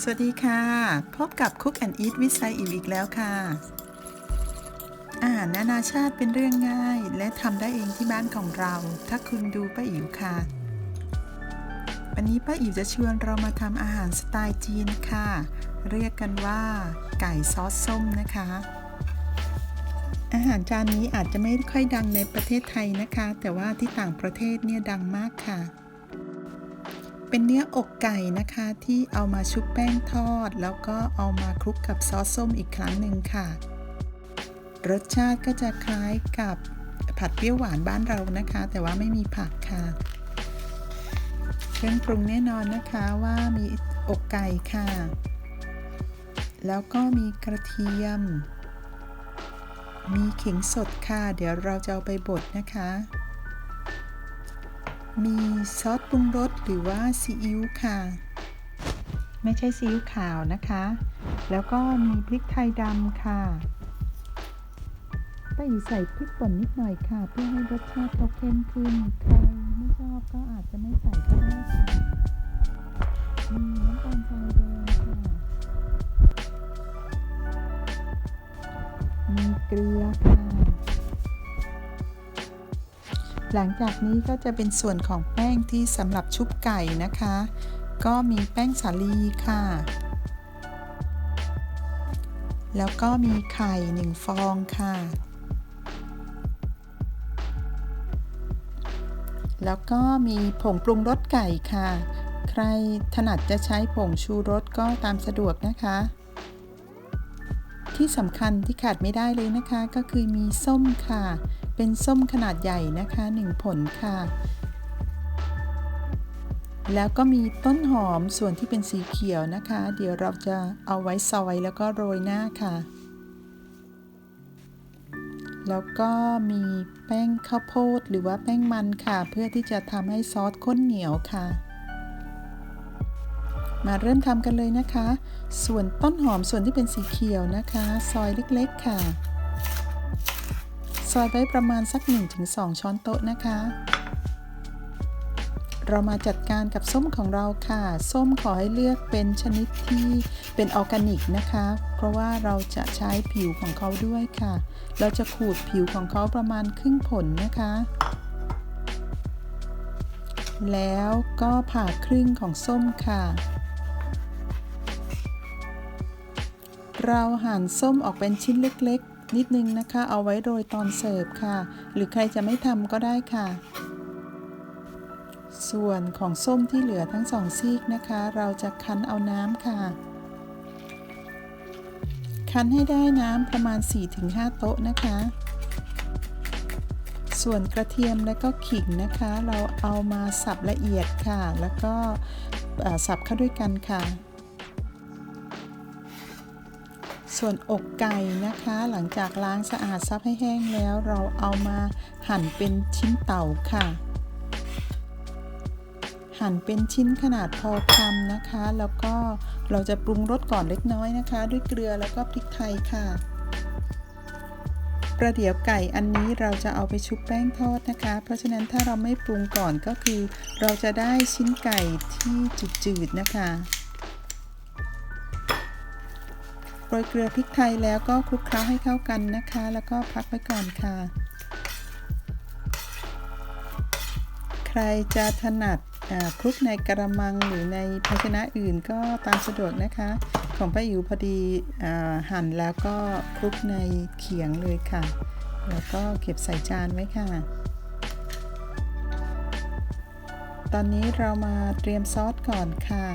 สวัสดีค่ะ พบกับ Cook and Eat with ไซอิวอีกแล้วค่ะ อาหารนานาชาติเป็นเรื่องง่าย และทำได้เองที่บ้านของเรา ถ้าคุณดูป้าอิ๋วค่ะ วันนี้ป้าอิ๋วจะชวนเรามาทำอาหารสไตล์จีนค่ะ เรียกกันว่า ไก่ซอสส้มนะคะ อาหารจานนี้อาจจะไม่ค่อยดังในประเทศไทยนะคะ แต่ว่าที่ต่างประเทศเนี่ยดังมากค่ะ เป็นเนื้ออกไก่นะคะที่เอามาชุบแป้งทอด แล้วก็เอามาคลุกกับซอสส้มอีกครั้งหนึ่งค่ะ รสชาติก็จะคล้ายกับผัดเปรี้ยวหวานบ้านเรานะคะ แต่ว่าไม่มีผักค่ะ เครื่องปรุงแน่นอนนะคะว่ามีอกไก่ค่ะ แล้วก็มีกระเทียม มีขิงสดค่ะ เดี๋ยวเราจะเอาไปบดนะคะ มีซอสปรุงรสหรือว่าซีอิ๊วค่ะ ไม่ใช่ซีอิ๊วขาวนะคะ แล้วก็มีพริกไทยดำค่ะป้าอยู่ใส่พริกป่นนิดหน่อยค่ะ เพื่อให้รสชาติเขาเข้มขึ้นใครไม่ชอบก็อาจจะไม่ใส่ก็ได้ค่ะมีน้ำตาลทรายแดงค่ะ มีเกลือค่ะ หลังจากนี้ก็จะเป็นส่วนของแป้งที่สำหรับชุบไก่นะคะ ก็มีแป้งสาลีค่ะ แล้วก็มีไข่หนึ่งฟองค่ะ แล้วก็มีผงปรุงรสไก่ค่ะ ใครถนัดจะใช้ผงชูรสก็ตามสะดวกนะคะ ที่สำคัญที่ขาดไม่ได้เลยนะคะ ก็คือมีส้มค่ะ เป็นส้มขนาดใหญ่นะคะ 1 ผลค่ะ แล้วก็มีต้นหอมส่วนที่เป็นสีเขียวนะคะ เดี๋ยวเราจะเอาไว้ซอยแล้วก็โรยหน้าค่ะ แล้วก็มีแป้งข้าวโพดหรือว่าแป้งมันค่ะ เพื่อที่จะทำให้ซอสข้นเหนียวค่ะมาเริ่มทำกันเลยนะคะ ส่วนต้นหอมส่วนที่เป็นสีเขียวนะคะ ซอยเล็กๆค่ะ ซอยไว้ประมาณสัก 1-2 ช้อนโต๊ะนะคะ เรามาจัดการกับส้มของเราค่ะ ส้มขอให้เลือกเป็นชนิดที่เป็นออร์แกนิกนะคะ เพราะว่าเราจะใช้ผิวของเขาด้วยค่ะ เราจะขูดผิวของเขาประมาณครึ่งผลนะคะ แล้วก็ผ่าครึ่งของส้มค่ะเราหั่นส้มออกเป็นชิ้นเล็ก นิดนึงนะคะ เอาไว้โรยตอนเสิร์ฟค่ะ หรือใครจะไม่ทำก็ได้ค่ะ ส่วนของส้มที่เหลือทั้งสองซีกนะคะ เราจะคั้นเอาน้ำค่ะ คั้นให้ได้น้ำประมาณ 4-5 โต๊ะนะคะ ส่วนกระเทียมและก็ขิงนะคะ เราเอามาสับละเอียดค่ะ แล้วก็สับเข้าด้วยกันค่ะ ส่วนอกไก่นะคะ หลังจากล้างสะอาดซับให้แห้งแล้ว เราเอามาหั่นเป็นชิ้นเต่าค่ะ หั่นเป็นชิ้นขนาดพอคำนะคะ แล้วก็เราจะปรุงรสก่อนเล็กน้อยนะคะ ด้วยเกลือแล้วก็พริกไทยค่ะ ประเดี๋ยวไก่อันนี้เราจะเอาไปชุบแป้งทอดนะคะ เพราะฉะนั้นถ้าเราไม่ปรุงก่อนก็คือ เราจะได้ชิ้นไก่ที่จืดๆนะคะ รยเกลือพริกไทยแล้วก็คลุกเคล้าให้เข้ากันนะคะ แล้วก็พักไว้ก่อนค่ะ ใครจะถนัดคลุกในกระมังหรือในภาชนะอื่นก็ตามสะดวกนะคะ ของป้าอิ๋วพอดีหั่นแล้วก็คลุกในเขียงเลยค่ะ แล้วก็เก็บใส่จานไว้ค่ะ ตอนนี้เรามาเตรียมซอสก่อนค่ะ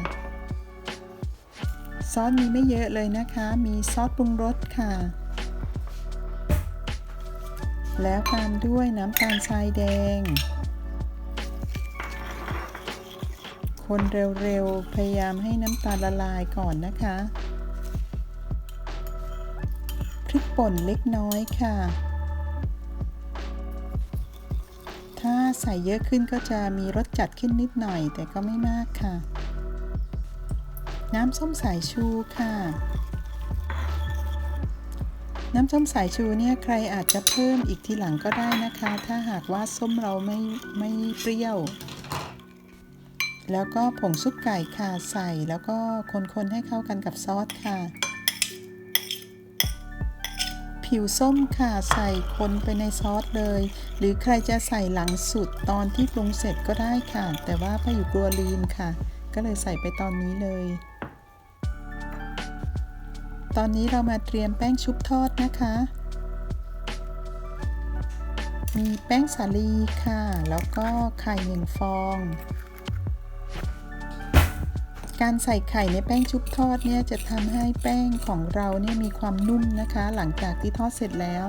ซอสมีไม่เยอะเลยนะคะ มีซอสปรุงรสค่ะ แล้วตามด้วยน้ำตาลทรายแดง คนเร็วๆ พยายามให้น้ำตาลละลายก่อนนะคะ พริกป่นเล็กน้อยค่ะ ถ้าใส่เยอะขึ้นก็จะมีรสจัดขึ้นนิดหน่อยแต่ก็ไม่มากค่ะ น้ำส้มสายชูค่ะ น้ำส้มสายชูเนี่ยใครอาจจะเพิ่มอีกทีหลังก็ได้นะคะ ถ้าหากว่าส้มเราไม่ไม่เปรี้ยว แล้วก็ผงซุปไก่ค่ะใส่แล้วก็คนๆให้เข้ากันกับซอสค่ะ ผิวส้มค่ะใส่คนไปในซอสเลย หรือใครจะใส่หลังสุดตอนที่ปรุงเสร็จก็ได้ค่ะ แต่ว่าป้าอยู่กลัวลืมค่ะก็เลยใส่ไปตอนนี้เลย ตอนนี้เรามาเตรียมแป้งชุบทอดนะคะ มีแป้งสาลีค่ะ แล้วก็ไข่หนึ่งฟอง การใส่ไข่ในแป้งชุบทอดเนี่ยจะทำให้แป้งของเราเนี่ยมีความนุ่มนะคะ หลังจากที่ทอดเสร็จแล้ว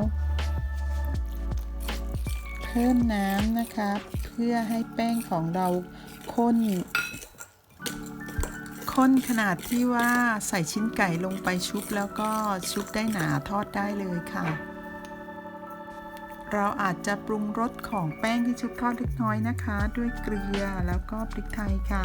เพิ่มน้ำนะคะ เพื่อให้แป้งของเราข้น ข้นขนาดที่ว่าใส่ชิ้นไก่ลงไปชุบแล้วก็ชุบได้หนาทอดได้เลยค่ะ เราอาจจะปรุงรสของแป้งที่ชุบทอดเล็กน้อยนะคะ ด้วยเกลือแล้วก็พริกไทยค่ะ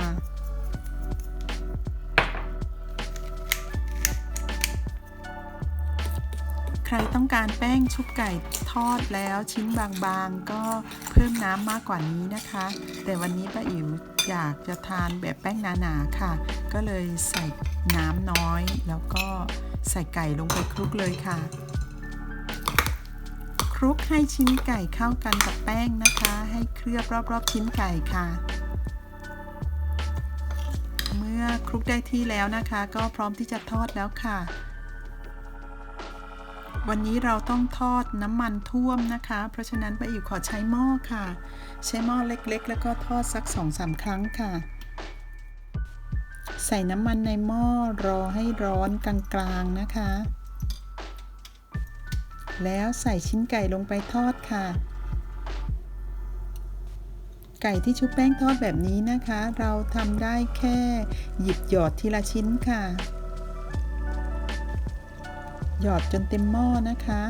ใครต้องการแป้งชุบไก่ทอดแล้วชิ้นบางๆ ก็เพิ่มน้ำมากกว่านี้นะคะ แต่วันนี้ป้าอิ๋วอยากจะทานแบบแป้งหนาๆค่ะ ก็เลยใส่น้ำน้อย แล้วก็ใส่ไก่ลงไปคลุกเลยค่ะ คลุกให้ชิ้นไก่เข้ากันกับแป้งนะคะ ให้เคลือบรอบๆชิ้นไก่ค่ะเมื่อคลุกได้ที่แล้วนะคะ ก็พร้อมที่จะทอดแล้วค่ะ วันนี้เราต้องทอดน้ำมันท่วมนะคะ เพราะฉะนั้นป้าอิ๋วขอใช้หม้อค่ะ ใช้หม้อเล็กๆ แล้วก็ทอดสัก 2-3 ครั้งค่ะ ใส่น้ำมันในหม้อรอให้ร้อนกลางๆนะคะ แล้วใส่ชิ้นไก่ลงไปทอดค่ะ ไก่ที่ชุบแป้งทอดแบบนี้นะคะ เราทำได้แค่หยิบหยอดทีละชิ้นค่ะ หยอดจนเต็มหม้อนะคะ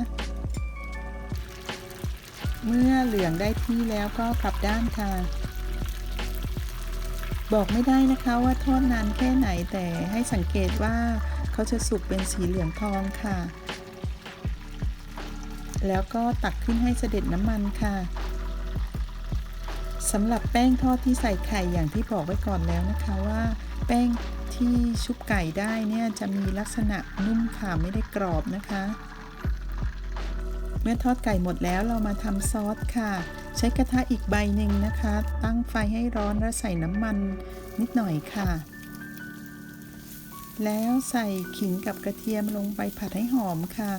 เมื่อเหลืองได้ที่แล้วก็กลับด้านค่ะ บอกไม่ได้นะคะว่าทอดนานแค่ไหนแต่ให้สังเกตว่าเขาจะสุกเป็นสีเหลืองทองค่ะ แล้วก็ตักขึ้นให้เสด็จน้ำมันค่ะสำหรับแป้งทอดที่ใส่ไข่อย่างที่บอกไว้ก่อนแล้วนะคะว่า แป้ง ที่ชุบไก่ได้เนี่ยจะมีลักษณะนุ่มค่ะไม่ได้กรอบนะคะ เมื่อทอดไก่หมดแล้วเรามาทำซอสค่ะ ใช้กระทะอีกใบหนึ่งนะคะ ตั้งไฟให้ร้อนแล้วใส่น้ำมันนิดหน่อยค่ะ แล้วใส่ขิงกับกระเทียมลงไปผัดให้หอมค่ะ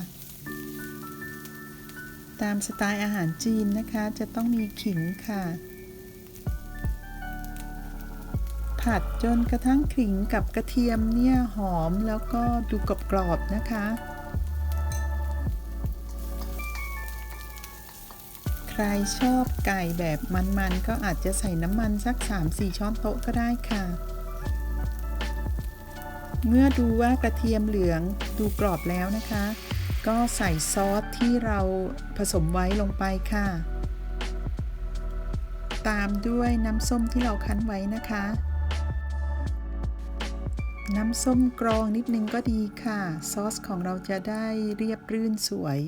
ตามสไตล์อาหารจีนนะคะจะต้องมีขิงค่ะ ผัดจนกระทั่งขิงกับกระเทียมเนี่ยหอมแล้วก็ดูกรอบๆนะคะ ใครชอบไก่แบบมันๆ ก็อาจจะใส่น้ำมันสัก 3-4 ช้อนโต๊ะก็ได้ค่ะ เมื่อดูว่ากระเทียมเหลืองดูกรอบแล้วนะคะ ก็ใส่ซอสที่เราผสมไว้ลงไปค่ะตามด้วยน้ำส้มที่เราคั้นไว้นะคะ น้ำส้มกรองนิดนึงก็ดีค่ะ ซอสของเราจะได้เรียบรื่นสวย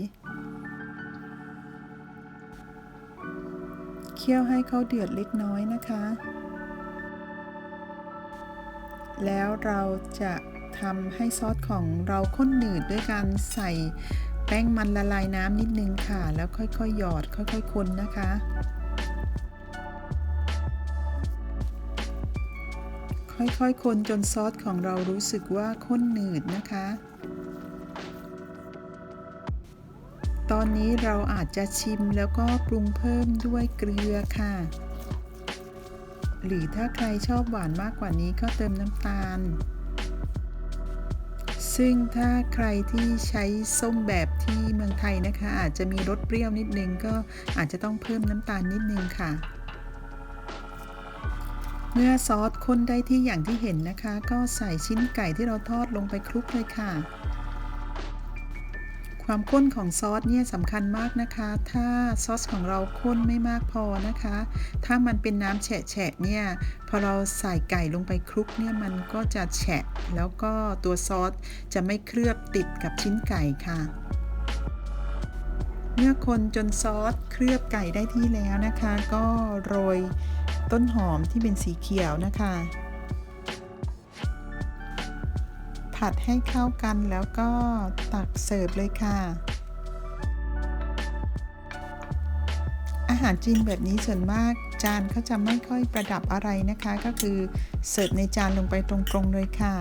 เคี่ยวให้เขาเดือดเล็กน้อยนะคะ แล้วเราจะทำให้ซอสของเราข้นหนืดด้วยการใส่แป้งมันละลายน้ำนิดนึงค่ะ แล้วค่อยๆ หยอดค่อยๆ คนนะคะ ค่อยๆ คนจนซอสของเรารู้สึกว่าข้นหนืดนะคะ ตอนนี้เราอาจจะชิมแล้วก็ปรุงเพิ่มด้วยเกลือค่ะ หรือถ้าใครชอบหวานมากกว่านี้ก็เติมน้ำตาล ซึ่งถ้าใครที่ใช้ส้มแบบที่เมืองไทยนะคะ อาจจะมีรสเปรี้ยวนิดนึงก็อาจจะต้องเพิ่มน้ำตาลนิดนึงค่ะ เมื่อซอสข้นได้ที่อย่างที่เห็นนะคะ ก็ใส่ชิ้นไก่ที่เราทอดลงไปคลุกเลยค่ะ ความข้นของซอสเนี่ยสำคัญมากนะคะ ถ้าซอสของเราข้นไม่มากพอนะคะ ถ้ามันเป็นน้ำแฉะๆเนี่ยพอเราใส่ไก่ลงไปคลุกเนี่ยมันก็จะแฉะ แล้วก็ตัวซอสจะไม่เคลือบติดกับชิ้นไก่ค่ะเมื่อคนจนซอสเคลือบไก่ได้ที่แล้วนะคะ ก็โรย ต้นหอมที่เป็นสีเขียวนะคะ ผัดให้เข้ากันแล้วก็ตักเสิร์ฟเลยค่ะ อาหารจีนแบบนี้ส่วนมากจานเขาจะไม่ค่อยประดับอะไรนะคะ ก็คือเสิร์ฟในจานลงไปตรงๆเลยค่ะ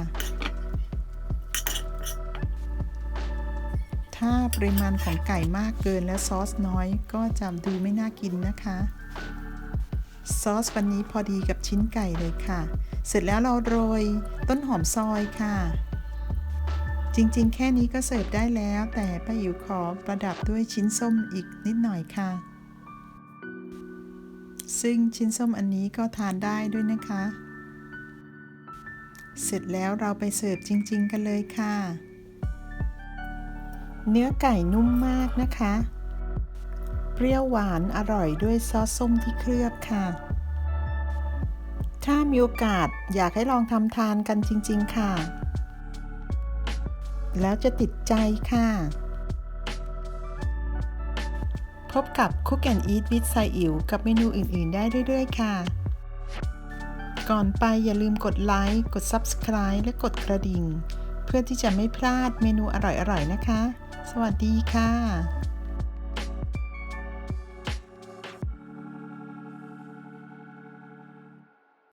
ถ้าปริมาณของไก่มากเกินและซอสน้อยก็จะดูไม่น่ากินนะคะ ซอสวันนี้พอดีกับชิ้นไก่เลยค่ะ เสร็จแล้วเราโรยต้นหอมซอยค่ะ จริงๆ แค่นี้ก็เสิร์ฟได้แล้ว แต่ป้าอิ๋วขอประดับด้วยชิ้นส้มอีกนิดหน่อยค่ะ ซึ่งชิ้นส้มอันนี้ก็ทานได้ด้วยนะคะ เสร็จแล้วเราไปเสิร์ฟจริง ๆ กันเลยค่ะ เนื้อไก่นุ่มมากนะคะ เปรี้ยวหวานอร่อยด้วยซอสส้มที่เคลือบค่ะ ถ้ามีโอกาสอยากให้ลองทำทานกันจริง ๆ ค่ะ แล้วจะติดใจค่ะ พบกับ Cook and Eat with ไซอิ๋วกับเมนูอื่น ๆ ได้เรื่อย ๆ ค่ะ ก่อนไปอย่าลืมกดไลค์กด Subscribe และกดกระดิ่ง เพื่อที่จะไม่พลาดเมนูอร่อย ๆ นะคะ สวัสดีค่ะ